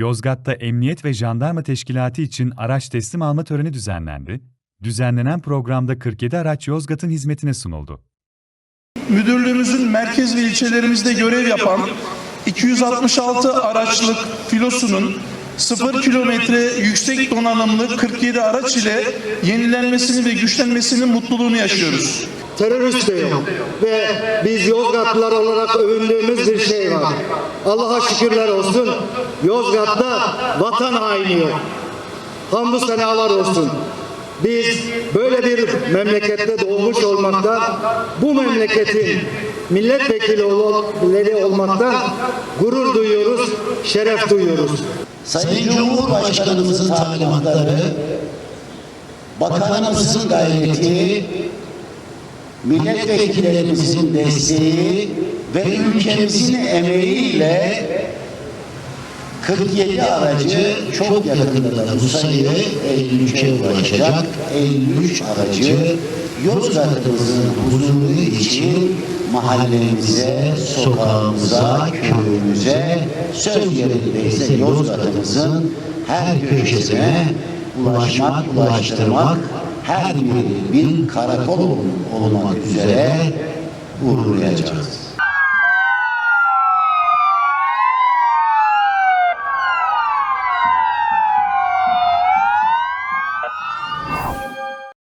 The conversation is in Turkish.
Yozgat'ta Emniyet ve Jandarma Teşkilatı için araç teslim alma töreni düzenlendi. Düzenlenen programda 47 araç Yozgat'ın hizmetine sunuldu. müdürlüğümüzün merkez ve ilçelerimizde görev yapan 266 araçlık filosunun 0 kilometre yüksek donanımlı 47 araç ile yenilenmesini ve güçlenmesinin mutluluğunu yaşıyoruz. Terörist de yok. Ve biz Yozgatlılar olarak övündüğümüz bir şey var. Allah'a şükürler olsun. Yozgat'ta vatan haini yok. Hamdü senalar olsun. Biz böyle bir memlekette doğmuş olmaktan, bu memleketin milletvekilleri olmaktan gurur duyuyoruz, şeref duyuyoruz. Sayın Cumhurbaşkanımızın talimatları, bakanımızın gayreti, milletvekillerimizin desteği ve ülkemizin emeğiyle 47 aracı çok yakında da bu sayı 53'e ulaşacak. 53 aracı Yozgat'ımızın huzuru için mahallemize, sokağımıza, köyümüze, söz yerindeyse Yozgat'ımızın her köşesine ulaşmak, ulaştırmak, her biri bir karakol olmak üzere uğurlayacağız.